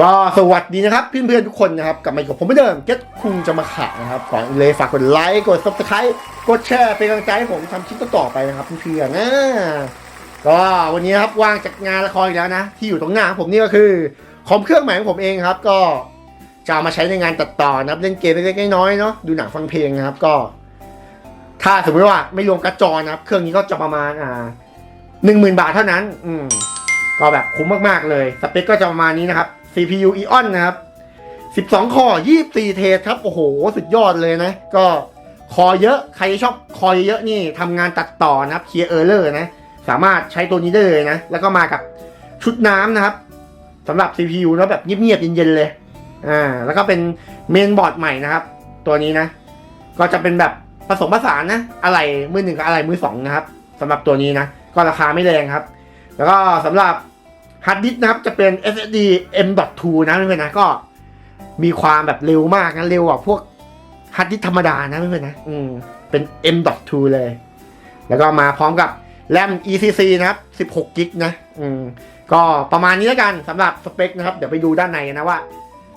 ก็สวัสดีนะครับเพื่อนๆทุกคนนะครับกลับมาอยู่กับผมเหมือนเดิมเก็ตคุงจะมาขายนะครับก่อนอื่นเลยฝากกดไลค์กด subscribe กดแชร์เป็นกำลังใจให้ผมทำคลิปต่อๆไปนะครับเพื่อนๆนะก็วันนี้ครับว่างจากงานละครอีกแล้วนะ ที่อยู่ตรงหน้าผมนี่ก็คือคอมเครื่องใหม่ของผมเองครับ ก็จะมาใช้ในงานตัดต่อนะครับเล่นเกมเล็กๆน้อยๆเนาะดูหนังฟังเพลงนะครับก็ ถ้าสมมติว่าไม่รวมกร์ดจอนะครับ เครื่องนี้ก็จะประมาณอ่าหนึ่งหมื่นบาทเท่านั้น อืมก็แบบคุ้มมากๆเลย สเปคก็จะประมาณนี้นะครับ CPU Eon นะครับ 12 คอ 24 เทสครับ โอ้โห สุดยอดเลยนะ ก็คอเยอะ ใครชอบคอเยอะๆนี่ทำงานตัดต่อนะครับเคลียร์เออร์เลอร์นะ สามารถใช้ตัวนี้ได้เลยนะ แล้วก็มากับชุดน้ำนะครับสำหรับ CPU แล้วแบบเงียบๆเย็นๆเลย อ่า แล้วก็เป็นเมนบอร์ดใหม่นะครับ ตัวนี้นะ ก็จะเป็นแบบผสมผสานนะ อะไรมือหนึ่งกับอะไรมือสองนะครับสำหรับตัวนี้นะ ก็ราคาไม่แรงครับ แล้วก็สำหรับ ฮาร์ดดิสก์นะครับจะเป็น SSD M.2 นะเพื่อนๆนะก็มีความแบบเร็วมากนะเร็วกว่าพวกฮาร์ดดิสก์ธรรมดานะเพื่อนๆนะอืมเป็น M.2 เลย แล้วก็มาพร้อมกับแรม ECC นะครับ16กิกนะอืมก็ประมาณนี้แล้วกันสำหรับสเปคนะครับ เดี๋ยวไปดูด้านในนะว่า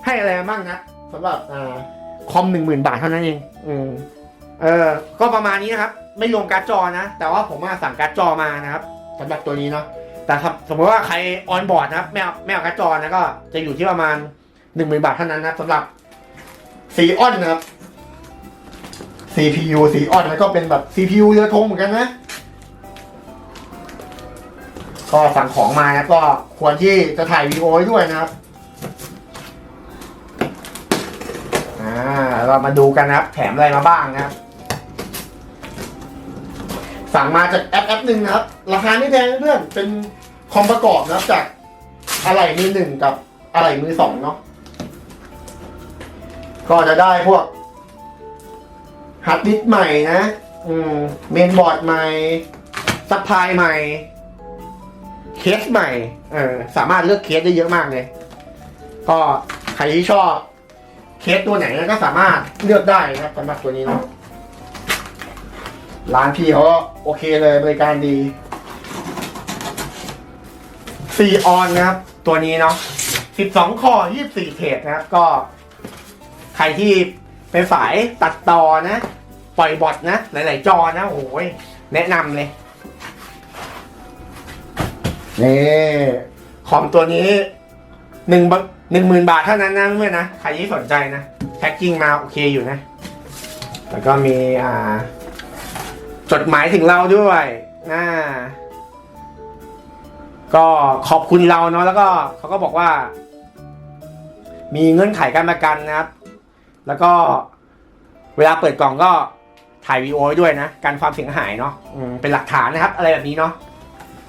ให้อะไรมาบ้างนะสำหรับอ่าคอมหนึ่งหมื่นบาทเท่านั้นเองอืมเออ ก็ประมาณนี้นะครับ ไม่รวมการ์ดจอนะ แต่ว่าผมมาสั่งการ์ดจอมานะครับสำหรับตัวนี้เนาะ แต่ครับสมมติว่าใครออนบอร์ดนะครับไม่เอาไม่เอาการ์ดจอนะก็จะอยู่ที่ประมาณหนึ่งหมื่นบาทเท่านั้นนะสำหรับซีออนนะครับ CPU ซีออนแล้วก็เป็นแบบ CPU เรือธงเหมือนกันนะ ก็สั่งของมานะก็ควรที่จะถ่ายวีดีโอไว้ด้วยนะครับอ่าเรามาดูกันนะครับ แถมอะไรมาบ้างนะครับ สั่งมาจากแอปแอปหนึ่งนะครับ ราคาไม่แพงเพื่อนเป็นคอมประกอบนะครับจากอะไหล่มือหนึ่งกับอะไหล่มือสองเนาะก็จะได้พวกฮาร์ดดิสใหม่นะอืมเมนบอร์ดใหม่ซัพพลายใหม่ เคสใหม่เออสามารถเลือกเคสได้เยอะมากเลย ก็ใครที่ชอบเคสตัวไหนก็สามารถเลือกได้นะครับสำหรับตัวนี้เนาะ ร้านพี่เขาก็โอเคเลยบริการดีสี่ออนนะครับ ตัวนี้เนาะสิบสองคอยี่สิบสี่เทรดนะครับ ก็ ใครที่เป็นสายตัดต่อนะ ปล่อยบอทนะ หลาย ๆ จอนะโอ้ยแนะนำเลยนี่คอมตัวนี้หนึ่งหนึ่งหมื่นบาทเท่านั้นนะเพื่อนนะ ใครที่สนใจนะ แพ็กกิ้งมาโอเคอยู่นะ แล้วก็มีอ่า จดหมายถึงเราด้วยนะก็ขอบคุณเราเนาะแล้วก็เขาก็บอกว่า มีเงื่อนไขการประกันนะครับ แล้วก็เวลาเปิดกล่องก็ถ่ายวีโอด้วยนะการความเสียหายเนาะเป็นหลักฐานนะครับ อะไรแบบนี้เนาะ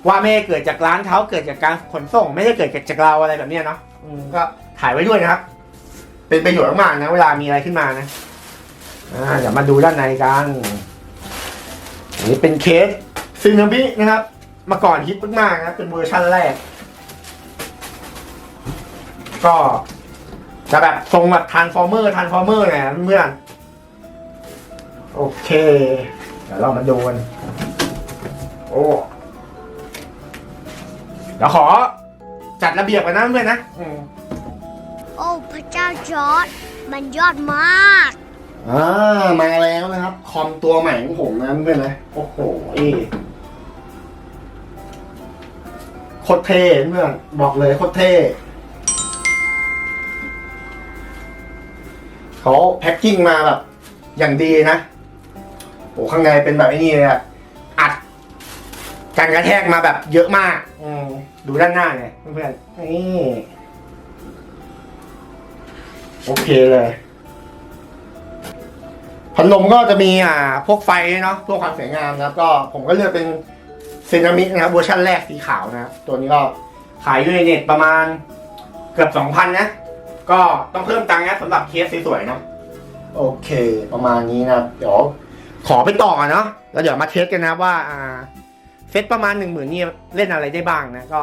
ว่าไม่ได้เกิดจากร้านเขาเกิดจากการขนส่ง ไม่ได้เกิดจากเราอะไรแบบนี้เนาะก็ถ่ายไว้ด้วยนะครับ เป็นประโยชน์มากนะ เวลามีอะไรขึ้นมานะอ่าเดี๋ยวมาดูด้านในกัน อันนี้เป็นเคสซึนามินะครับ มาก่อนฮิตมากๆนะเป็นเวอร์ชั่นแรก ก็จะแบบทรงแบบทานฟอร์เมอร์ทานฟอร์เมอร์ไงเพื่อนโอเค เดี๋ยวเรามาดูกันโอ้เดี๋ยวขอจัดระเบียบกันนะเพื่อนนะโอ้พระเจ้าจอร์ดมันยอดมาก อ่ามาแล้วนะครับ คอมตัวใหม่ของผมนะเพื่อนนะโอ้โหโคตรเท่เพื่อนบอกเลยโคตรเท่เขาแพ็คกิ้งมาแบบ อย่างดีนะโอ้ข้างในเป็นแบบไอ้นี่เลยอะอัดการกระแทกมาแบบเยอะมากอดูด้านหน้าเนี่ยเพื่อนๆนี่โอเคเลย พัดลมก็จะมีอ่าพวกไฟเนาะเพื่อความสวยงามนะครับ ก็ผมก็เลือกเป็นเซรามิกนะครับเวอร์ชันแรกสีขาวนะครับตัวนี้ก็ขายอยู่ในเน็ตประมาณเกือบสองพันนะ ก็ต้องเพิ่มตังค์นะสำหรับเคสสวยๆนะ โอเค ประมาณนี้นะเดี๋ยวขอไปต่อเนาะแล้วเดี๋ยวมาเทสกันนะว่าอ่าเซตประมาณหนึ่งหมื่นนี่เล่นอะไรได้บ้างนะ ก็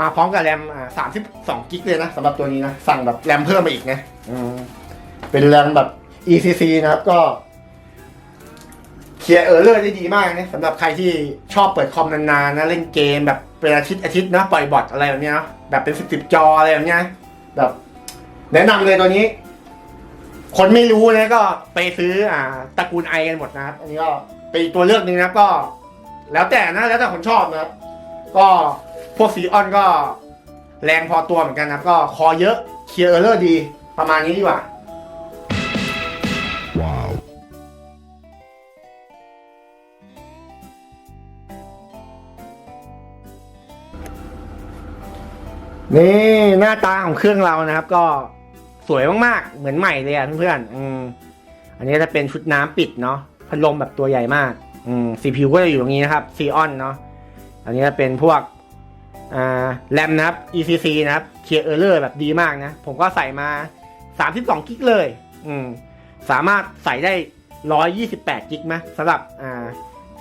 มาพร้อมกับแรมอ่าสามสิบสองกิกเลยนะสำหรับตัวนี้นะ สั่งแบบแรมเพิ่มมาอีกนะ อืม เป็นแรมแบบ ECC นะครับก็เคลียร์เออร์เลอร์ได้ดีมากนะสำหรับใครที่ชอบเปิดคอมนานๆนะเล่นเกมแบบเป็นอาทิตย์อาทิตย์นะปล่อยบอทอะไรแบบเนี้ยนะแบบเป็นสิบสิบจออะไรแบบเนี้ยแบบแนะนำเลยตัวนี้ คนไม่รู้นะก็ไปซื้ออ่าตระกูลไอกันหมดนะครับ อันนี้ก็เป็นอีกตัวเลือกหนึ่งนะครับก็ แล้วแต่นะแล้วแต่คนชอบนะครับ ก็พวกซีออนก็แรงพอตัวเหมือนกันนะก็คอเยอะเคลียร์เออร์เลอร์ดีประมาณนี้ดีกว่า นี่หน้าตาของเครื่องเรานะครับ ก็สวยมากๆ เหมือนใหม่เลยอะเพื่อนๆอืมอันนี้จะเป็นชุดน้ำปิดเนาะพัดลมแบบตัวใหญ่มากอืม CPU ก็จะอยู่ตรงนี้นะครับซีออนเนาะอันนี้จะเป็นพวกอ่าแรมนะครับ ECC นะครับเคลียร์เออร์เลอร์แบบดีมากนะ ผมก็ใส่มา 32กิกเลย อืมสามารถใส่ได้ 128กิกไหมสำหรับอ่า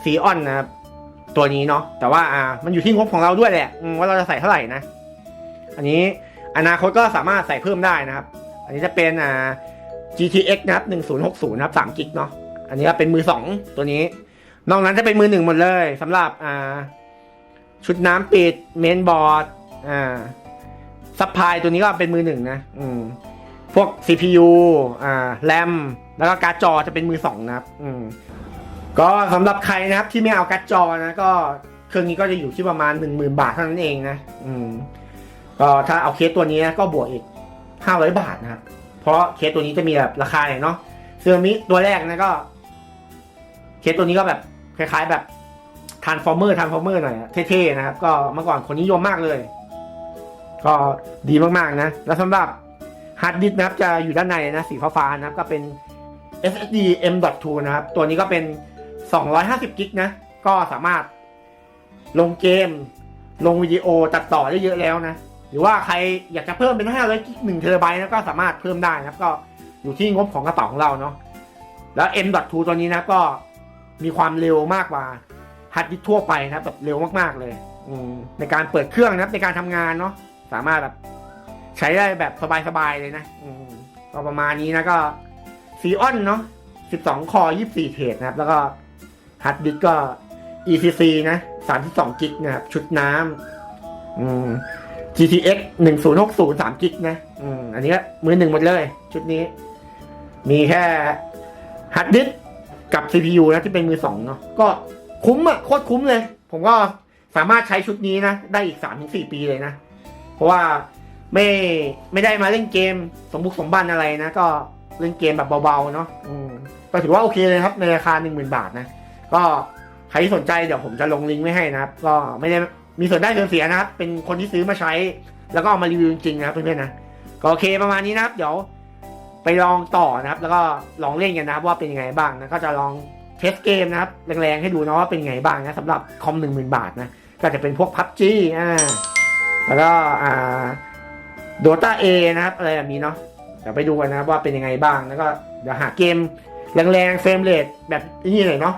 ซีออนนะครับตัวนี้เนาะแต่ว่าอ่ามันอยู่ที่งบของเราด้วยแหละว่าเราจะใส่เท่าไหร่นะ อันนี้อนาคตก็สามารถใส่เพิ่มได้นะครับ อันนี้จะเป็นอ่า GTX นะครับ1060นะครับ3กิกเนาะ อันนี้ก็เป็นมือ 2 ตัวนี้ นอกนั้นจะเป็นมือหนึ่งหมดเลยสำหรับอ่าชุดน้ำปิดเมนบอร์ดอ่าซัพพลายตัวนี้ก็เป็นมือหนึ่งนะ อืม พวก CPU อ่าแรมแล้วก็การ์ดจอจะเป็นมือสองนะครับ อืม ก็สำหรับใครนะครับที่ไม่เอาการ์ดจอนะ ก็เครื่องนี้ก็จะอยู่ที่ประมาณ1 0,000บาทเท่านั้นเองนะ อืม ก็ถ้าเอาเคสตัวนี้นะก็บวกอีก 500 บาทนะครับเพราะเคสตัวนี้จะมีแบบราคาเนาะเซอร์มิตัวแรกนะก็ เคสตัวนี้ก็แบบคล้าย ๆ แบบทานฟอร์เมอร์ทานฟอร์เมอร์หน่อยเท่ๆนะครับ ก็เมื่อก่อนคนนิยมมากเลย ก็ดีมากๆนะ แล้วสำหรับฮาร์ดดิสก์นะครับจะอยู่ด้านในนะสีฟ้าๆนะครับก็เป็น SSD M.2 นะครับ ตัวนี้ก็เป็น 250กิกนะ ก็สามารถลงเกม ลงวิดีโอตัดต่อได้เยอะแล้วนะ หรือว่าใครอยากจะเพิ่มเป็น500กิก1เทราไบต์นะก็สามารถเพิ่มได้นะครับ ก็อยู่ที่งบของกระเป๋าของเราเนาะแล้ว M.2 ตัวนี้นะก็มีความเร็วมากกว่าฮาร์ดดิสทั่วไปนะแบบเร็วมากๆเลยอืมในการเปิดเครื่องนะครับในการทำงานเนาะสามารถแบบใช้ได้แบบสบายๆเลยนะอืมก็ประมาณนี้นะก็ซีออนเนาะ12 คอ 24 เทรดนะครับ แล้วก็ฮาร์ดดิสก์ก็ ECC นะ32 กิกนะครับ ชุดน้ำอืม GTX 1060 3กิกนะอืมอันนี้ก็มือหนึ่งหมดเลย ชุดนี้ มีแค่ฮาร์ดดิสก์กับ CPU นะที่เป็นมือสองเนาะก็คุ้มอะโคตรคุ้มเลย ผมก็สามารถใช้ชุดนี้นะ ได้อีก3-4ปีเลยนะ เพราะว่าไม่ไม่ได้มาเล่นเกมสมบุกสมบันอะไรนะ ก็เล่นเกมแบบเบาๆเนาะอืมก็ถือว่าโอเคเลยครับ ในราคา10,000บาทนะ ก็ใครที่สนใจเดี๋ยวผมจะลงลิงก์ไว้ให้นะครับ ก็ไม่ได้ มีส่วนได้ส่วนเสียนะครับ เป็นคนที่ซื้อมาใช้ แล้วก็เอามารีวิวจริงๆนะครับเพื่อนๆนะก็โอเคประมาณนี้นะครับ เดี๋ยวไปลองต่อนะครับ แล้วก็ลองเล่นกันนะครับ ว่าเป็นยังไงบ้างนะก็จะลองเทสเกมนะครับแรงๆให้ดูนะว่าเป็นยังไงบ้างนะสำหรับคอมหนึ่งหมื่นบาทนะก็จะเป็นพวกพับจีอ่าแล้วก็อ่าโดตาเอนะครับ อะไรแบบนี้เนาะเดี๋ยวไปดูกันนะครับว่าเป็นยังไงบ้างแล้วก็เดี๋ยวหาเกมแรงๆเฟรมเรทแบบนี้หน่อยเนาะ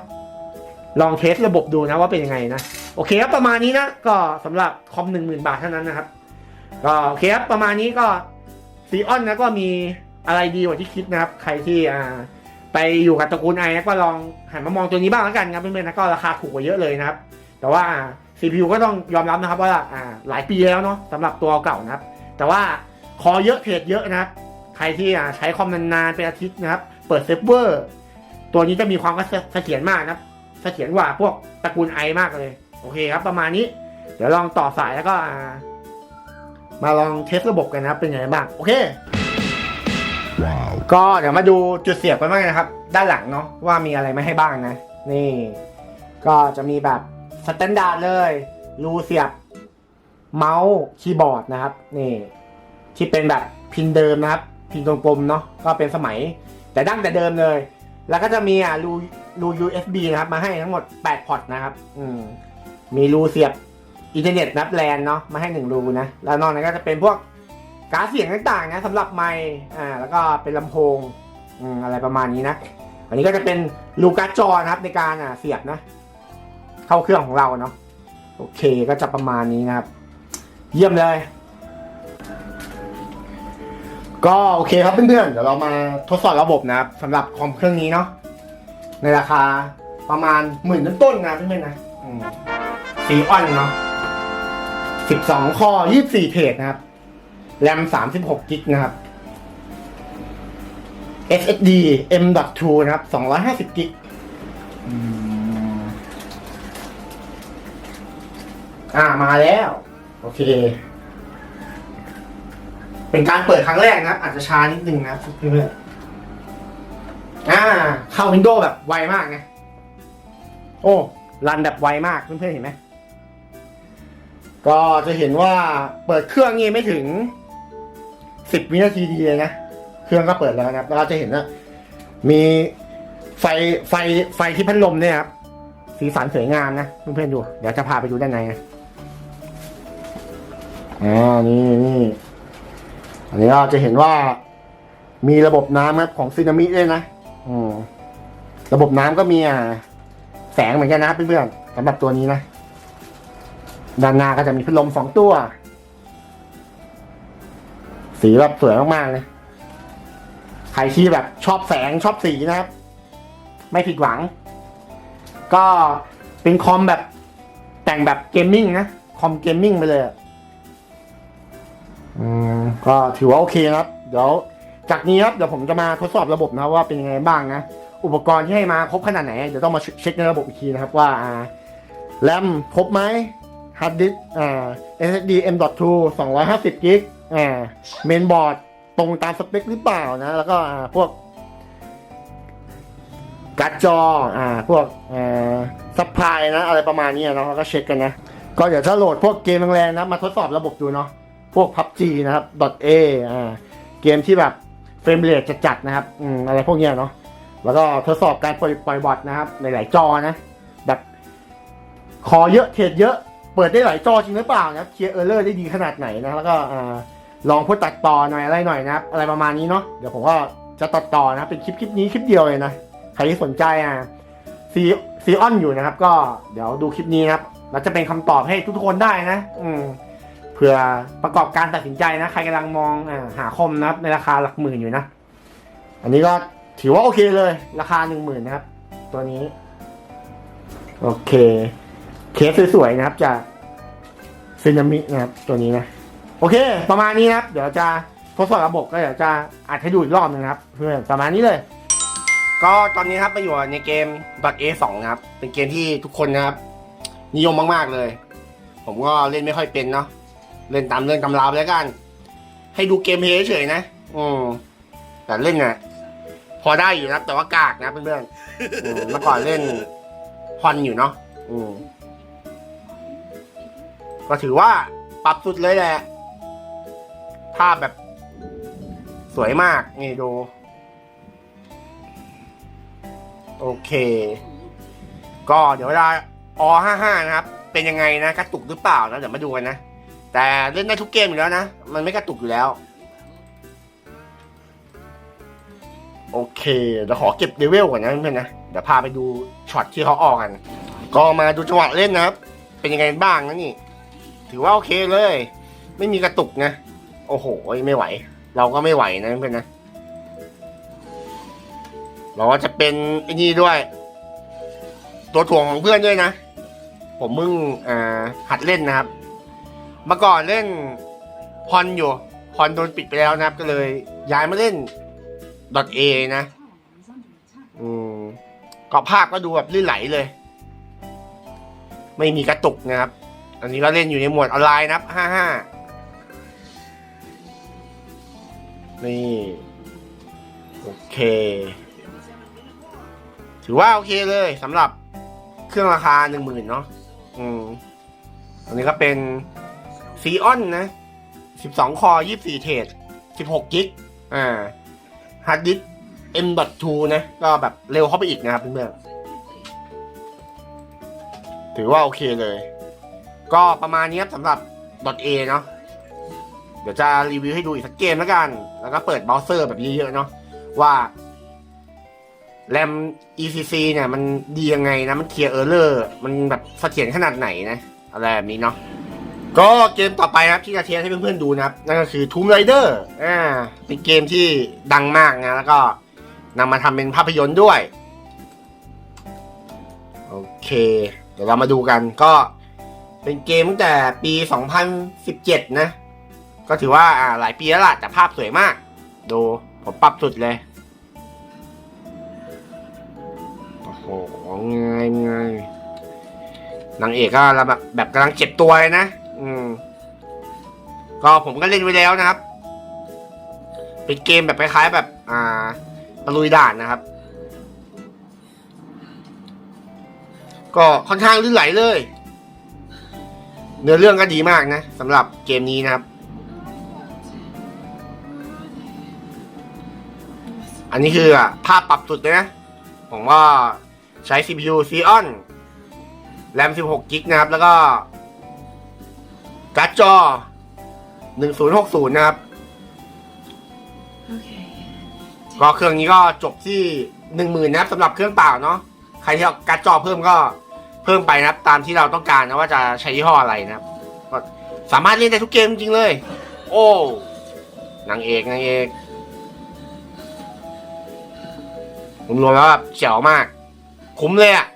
ลองเทสระบบดูนะว่าเป็นยังไงนะ โอเคครับประมาณนี้นะก็สำหรับคอมหนึ่งหมื่นบาทเท่านั้นนะครับก็โอเคครับประมาณนี้ก็ซีออนนะก็มีอะไรดีกว่าที่คิดนะครับ ใครที่อ่าไปอยู่กับตระกูลไอนะก็ลองหันมามองตัวนี้บ้างแล้วกันครับเพื่อนๆนะก็ราคาถูกกว่าเยอะเลยนะครับ แต่ว่า CPU ก็ต้องยอมรับนะครับว่าอ่าหลายปีแล้วเนาะสำหรับตัวเก่านะครับ แต่ว่าคอเยอะเพจเยอะนะครับ ใครที่อ่าใช้คอมนานๆเป็นอาทิตย์นะครับ เปิดเซิร์ฟเวอร์ ตัวนี้จะมีความเสถียรมากนะครับ เสถียรกว่าพวกตระกูลไอมากเลย โอเคครับ ประมาณนี้ เดี๋ยวลองต่อสายแล้วก็อ่ามาลองเทสระบบกันนะครับเป็นไงบ้างโอเค ก็เดี๋ยวมาดูจุดเสียบกันบ้างนะครับ ด้านหลังเนาะว่ามีอะไรไม่ให้บ้างนะ นี่ ก็จะมีแบบสแตนดาร์ดเลยรูเสียบเมาส์คีย์บอร์ดนะครับนี่ ที่เป็นแบบพินเดิมนะครับ พินกลมๆเนาะก็เป็นสมัย แต่ดั้งแต่เดิมเลย แล้วก็จะมีอะรู รู USB นะครับ มาให้ทั้งหมด 8 พอร์ตนะครับ อืม มีรูเสียบอินเทอร์เน็ตนับแลนเนาะ มาให้หนึ่งรูนะ แล้วนอกนั้นก็จะเป็นพวกการเสียงต่างๆนะสำหรับไมค์อ่า แล้วก็เป็นลำโพง อืม อะไรประมาณนี้นะ อันนี้ก็จะเป็นรูการ์ดจอนะครับ ในการอ่าเสียบนะ เข้าเครื่องของเราเนาะ โอเค ก็จะประมาณนี้นะครับ เยี่ยมเลยก็โอเคครับเพื่อนๆ เดี๋ยวเรามาทดสอบระบบนะครับสำหรับคอมเครื่องนี้เนาะ ในราคาประมาณหมื่นต้นๆนะเพื่อนๆนะอืมสีอ่อนเนาะสิบสองข้อยี่สิบสี่เทรดนะครับ แรมสามสิบหกกิกนะครับ SSD M.2 นะครับสองร้อยห้าสิบกิกอ่ามาแล้ว โอเค เป็นการเปิดครั้งแรกนะครับ อาจจะช้านิดนึงนะเพื่อนๆ อ่า เข้า Windows แบบไวมากนะโอ้รันแบบไวมากเพื่อนๆเห็นไหมก็จะเห็นว่าเปิดเครื่องนี่ไม่ถึงสิบวินาทีดีเลยนะ เครื่องก็เปิดแล้วนะครับแล้วเราจะเห็นว่ามีไฟไฟไฟที่พัดลมเนี่ยครับสีสันสวยงามนะเพื่อนๆดู เดี๋ยวจะพาไปดูด้านในนะอ่านี่นี่อันนี้เราจะเห็นว่ามีระบบน้ำครับของซีนามิด้วยนะ อืมระบบน้ำก็มีอ่าแสงเหมือนกันนะเพื่อนๆสำหรับตัวนี้นะ ด้านหน้าก็จะมีพัดลมสองตัว สีแบบสวยมากๆเลยใครที่แบบชอบแสงชอบสีนะครับ ไม่ผิดหวัง ก็เป็นคอมแบบแต่งแบบเกมมิ่งนะคอมเกมมิ่งไปเลยอืมก็ถือว่าโอเคนะครับ เดี๋ยว จากนี้ครับเดี๋ยวผมจะมาทดสอบระบบนะว่าเป็นยังไงบ้างนะอุปกรณ์ที่ให้มาครบขนาดไหน เดี๋ยวต้องมาเช็คในระบบอีกทีนะครับว่าแรมครบไหมฮาร์ดดิสอ่า SSD M.2 250กิกอ่าเมนบอร์ดตรงตามสเปคหรือเปล่านะ แล้วก็อ่าพวกการ์ดจออ่าพวกอ่อซัพพลายนะ อะไรประมาณนี้นะเนาก็เช็คกันนะ ก็เดี๋ยวจะโหลดพวกเกมแรงๆนะ มาทดสอบระบบดูเนาะพวก PUBG นะครับ .a อ่าเกมที่แบบ เฟรมเรทจะจัดนะครับอืมอะไรพวกเนี้ยเนาะแล้วก็ทดสอบการปล่อยปล่อยบอทนะครับหลายๆจอนะแบบคอเยอะเทรดเยอะเปิดได้หลายจอจริงหรือเปล่านะครับเคลียร์เออร์เลอร์ได้ดีขนาดไหนนะแล้วก็ลองพูดตัดต่อหน่อยอะไรหน่อยนะครับอะไรประมาณนี้เนาะเดี๋ยวผมก็จะตัดต่อนะครับเป็นคลิปคลิปนี้คลิปเดียวเลยนะใครที่สนใจอะซีซีออนอยู่นะครับ ก็เดี๋ยวดูคลิปนี้นะครับแล้วจะเป็นคำตอบให้ทุกคนได้นะ อืม ผื่อประกอบการตัดสินใจนะ ใครกำลังมองอหาคอมนะครับ ในราคาหลักหมื่นอยู่นะ อันนี้ก็ถือว่าโอเคเลย ราคาหนึ่งหมื่นนะครับ ตัวนี้ โอเค เคสสวยๆนะครับจากซึนามินะครับ ตัวนี้นะ โอเค ประมาณนี้นะครับ เดี๋ยวจะทดสอบระบบก็เดี๋ยวจะอัดให้ดูอีกรอบนึงนะครับ เพื่อนประมาณนี้เลย ก็ตอนนี้ครับมาอยู่ในเกม .a2 นะครับ เป็นเกมที่ทุกคนนะครับ นิยมมาก ๆเลย ผมก็เล่นไม่ค่อยเป็นเนาะ เล่นตามเรื่องตำราไปแล้วกัน ให้ดูเกมเพลย์เฉยๆนะ อืมแต่เล่นน่ะ พอได้อยู่นะแต่ว่ากากนะเพื่อนๆอืมเมื่อก่อนเล่นฮอนอยู่เนาะอืมก็ถือว่าปรับสุดเลยแหละ ภาพแบบ สวยมาก นี่ดู โอเค ก็เดี๋ยวเวลาอ55 นะครับ เป็นยังไงนะกระตุกหรือเปล่านะ เดี๋ยวมาดูกันนะ แต่เล่นได้ทุกเกมอยู่แล้วนะ มันไม่กระตุกอยู่แล้ว โอเคเดี๋ยวขอเก็บเลเวลก่อนนะเพื่อนนะ เดี๋ยวพาไปดูช็อตที่เขาออกกัน ก็มาดูจังหวะเล่นนะครับ เป็นยังไงบ้างนะนี่ ถือว่าโอเคเลย ไม่มีกระตุกนะ โอ้โห ไม่ไหว เราก็ไม่ไหวนะเพื่อนนะ เราก็จะเป็นไอ้นี่ด้วย ตัวถ่วงของเพื่อนด้วยนะ ผมมึงอ่าหัดเล่นนะครับ เมื่อก่อนเล่นพอนอยู่พอนโดนปิดไปแล้วนะครับ ก็เลยย้ายมาเล่น .a นะ อืมก็ภาพก็ดูแบบลื่นไหลเลย ไม่มีกระตุกนะครับ อันนี้ก็เล่นอยู่ในหมวดออนไลน์นะครับห้าห้านี่ โอเค ถือว่าโอเคเลยสำหรับเครื่องราคาหนึ่งหมื่นเนาะอืมอันนี้ก็เป็น ซีออนนะสิบสองคอยี่สี่เทรดสิบหกกิก อ่าฮาร์ดดิส M.2 นะ ก็แบบเร็วเข้าไปอีกนะครับเพื่อนๆถือว่าโอเคเลย ก็ประมาณนี้ครับสำหรับ .a เนาะเดี๋ยวจะรีวิวให้ดูอีกสักเกมแล้วกัน แล้วก็เปิดเบราว์เซอร์แบบเยอะๆเนาะว่าแรม ECC เนี่ย มันดียังไงนะ มันเคลียร์เออร์เลอร์ มันแบบเสถียรขนาดไหนนะ อะไรแบบนี้เนาะ ก็เกมต่อไปครับที่จะเทสให้เพื่อนๆดูนะครับ นั่นก็คือ Tomb Raider อ่าเป็นเกมที่ดังมากนะ แล้วก็นำมาทำเป็นภาพยนตร์ด้วย โอเค เดี๋ยวเรามาดูกันก็เป็นเกมตั้งแต่ปี 2017 นะ ก็ถือว่าอ่าหลายปีแล้วล่ะ แต่ภาพสวยมาก ดู ผมปรับสุดเลย โอ้โหไงไงนางเอกก็แบบแบบกำลังเจ็บตัวเลยนะ อืม ก็ผมก็เล่นไว้แล้วนะครับ เป็นเกมแบบคล้ายๆแบบ อ่าตะลุยด่านนะครับ ก็ค่อนข้างลื่นไหลเลย เนื้อเรื่องก็ดีมากนะสำหรับเกมนี้นะครับ อันนี้คืออะภาพปรับสุดเลยนะ ผมก็ใช้ CPU Xeon RAM 16 g b นะครับ แล้วก็ การ์ดจอ 1060 นะครับ Okay. ก็เครื่องนี้ก็จบที่ 10,000นะครับสำหรับเครื่องเปล่าเนาะใครที่เอาการ์ดจอเพิ่มก็เพิ่มไปนะครับ ตามที่เราต้องการนะว่าจะใช้ยี่ห้ออะไรนะครับก็สามารถเล่นได้ทุกเกมจริงๆเลย โอ้นางเอกนางเอกผมรวมแล้วแบบเจ๋วมาก คุ้มเลยอะ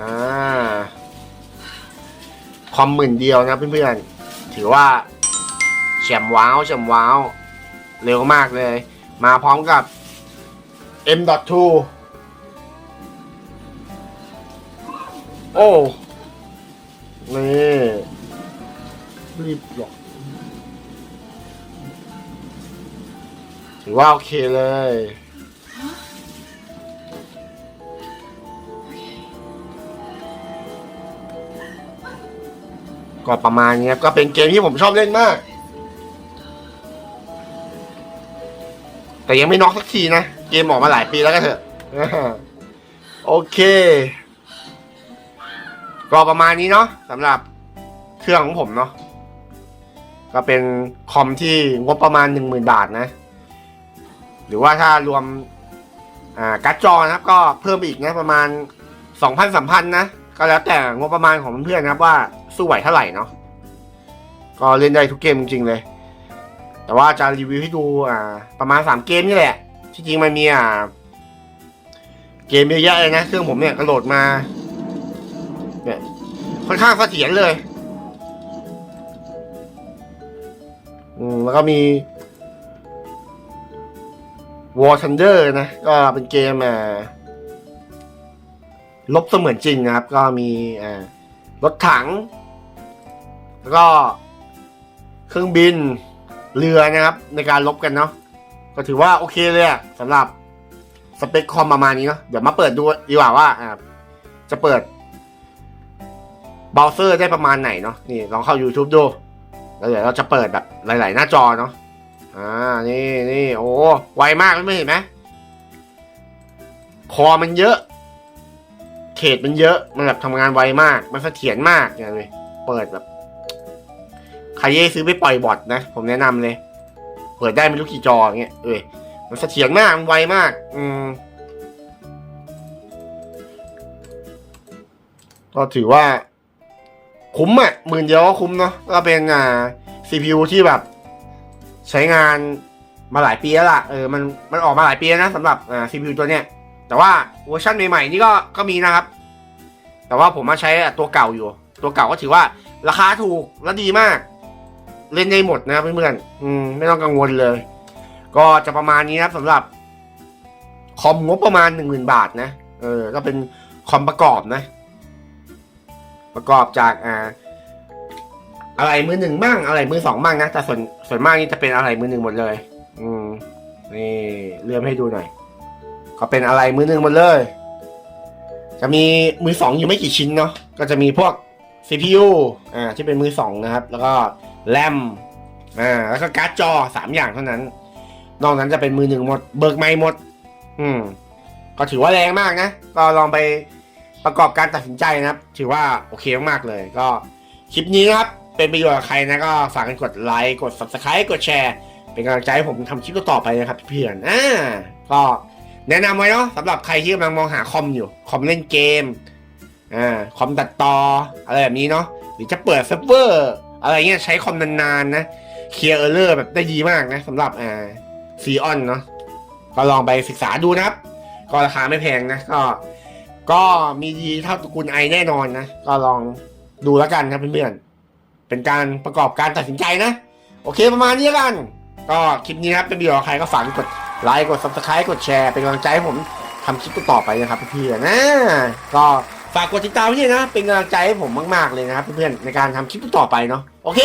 อ่า คอมหมื่นเดียวนะเพื่อนๆ ถือว่าแฉมว้าวแฉมว้าว เร็วมากเลย มาพร้อมกับ M.2 โอ้ นี่รีบหรอกถือว่าโอเคเลย ก็ประมาณนี้ครับก็เป็นเกมที่ผมชอบเล่นมาก แต่ยังไม่น็อกสักทีนะ เกมออกมาหลายปีแล้วก็เถอะโอเค ก็ประมาณนี้เนาะสำหรับเครื่องของผมเนาะก็เป็นคอมที่งบประมาณหนึ่งหมื่นบาทนะ หรือว่าถ้ารวมอ่าการ์ดจอนะครับ ก็เพิ่มอีกนะประมาณสองพันสามพันนะ ก็แล้วแต่งบประมาณของเพื่อนๆนะครับว่าสู้ไหวเท่าไหร่เนาะก็เล่นได้ทุกเกมจริงๆเลย แต่ว่าจะรีวิวให้ดูอ่าประมาณสามเกมนี่แหละ ที่จริงมันมีอ่าเกมเยอะแยะเลยนะ เครื่องผมเนี่ยกระโดดมาเนี่ยค่อนข้างเสถียรเลยอืมแล้วก็มี War Thunder นะ ก็เป็นเกมอ่า ลบเสมือนจริงนะครับ ก็มีรถถัง แล้วก็เครื่องบินเรือนะครับ ในการลบกันเนาะก็ถือว่าโอเคเลยสำหรับสเปคคอมประมาณนี้เนาะเดี๋ยวมาเปิดดูดีกว่าว่าอ่าจะเปิดเบราว์เซอร์ได้ประมาณไหนเนาะนี่ลองเข้า YouTube ดู แล้วเดี๋ยวเราจะเปิดแบบหลาย ๆ หน้าจอเนาะอ่านี่นี่โอ้ไวมากไม่เห็นไหมคอมันเยอะ เขตมันเยอะมันแบบทำงานไวมาก มันเสถียรมากเนี่ยเลยเปิดแบบใครเย่ซื้อไปปล่อยบอทนะ ผมแนะนำเลย เปิดได้ไม่รู้กี่จออย่างเงี้ยเอ้ยมันเสถียรมากมันไวมาก อืมก็ถือว่า คุ้มอะหมื่นเดียวก็คุ้มเนาะก็เป็นอ่า CPU ที่แบบ ใช้งานมาหลายปีแล้วล่ะเออมันมันออกมาหลายปีแล้วนะสำหรับอ่า CPU ตัวเนี้ย แต่ว่าเวอร์ชันใหม่ๆนี่ก็ก็มีนะครับ แต่ว่าผมมาใช้ตัวเก่าอยู่ ตัวเก่าก็ถือว่าราคาถูกและดีมาก เล่นได้หมดนะเพื่อนๆอืมไม่ต้องกังวลเลย ก็จะประมาณนี้นะครับสำหรับ คอมงบประมาณหนึ่งหมื่นบาทนะเออก็เป็นคอมประกอบนะ ประกอบจากอ่าอะไรมือหนึ่งบ้างอะไรมือสองบ้างนะแต่ส่วนส่วนมากนี่จะเป็นอะไรมือหนึ่งหมดเลย อืมนี่เลื่อนให้ดูหน่อย ก็เป็นอะไรมือหนึ่งหมดเลย จะมีมือสองอยู่ไม่กี่ชิ้นเนาะก็จะมีพวก CPU อ่าที่เป็นมือสองนะครับ แล้วก็แรมอ่าแล้วก็การ์ดจอสามอย่างเท่านั้น นอกนั้นจะเป็นมือหนึ่งหมด เบิกไม่หมด อืม ก็ถือว่าแรงมากนะ ก็ลองไปประกอบการตัดสินใจนะครับ ถือว่าโอเคมากๆเลย ก็คลิปนี้นะครับ เป็นประโยชน์กับใครนะก็ฝากกันกดไลค์ กด subscribe กดแชร์ เป็นกำลังใจให้ผมทำคลิปต่อไปนะครับเพื่อนอ่าก็ แนะนำไว้เนาะสำหรับใครที่กำลังมองหาคอมอยู่ คอมเล่นเกมอ่าคอมตัดต่ออะไรแบบนี้เนาะหรือจะเปิดเซิร์ฟเวอร์ อะไรเงี้ยใช้คอมนานๆนะเคลียร์เออร์เลอร์แบบได้ดีมากนะสำหรับอ่าซีออนเนาะก็ลองไปศึกษาดูนะครับ ก็ราคาไม่แพงนะ ก็ ก็มีดีเท่าตระกูลไอแน่นอนนะ ก็ลองดูแล้วกันครับเพื่อนๆเป็นการประกอบการตัดสินใจนะ โอเคประมาณนี้กัน ก็คลิปนี้นะครับเป็นประโยชน์ใครก็ฝากกด ไลค์กด subscribe กดแชร์เป็นกำลังใจให้ผมทำคลิปต่อไปนะครับเพื่อนนะก็ฝากกดติดตามไว้ด้วยนะ เป็นกำลังใจให้ผมมาก ๆ เลยนะครับเพื่อนๆในการทำคลิปต่อไปเนาะโอเค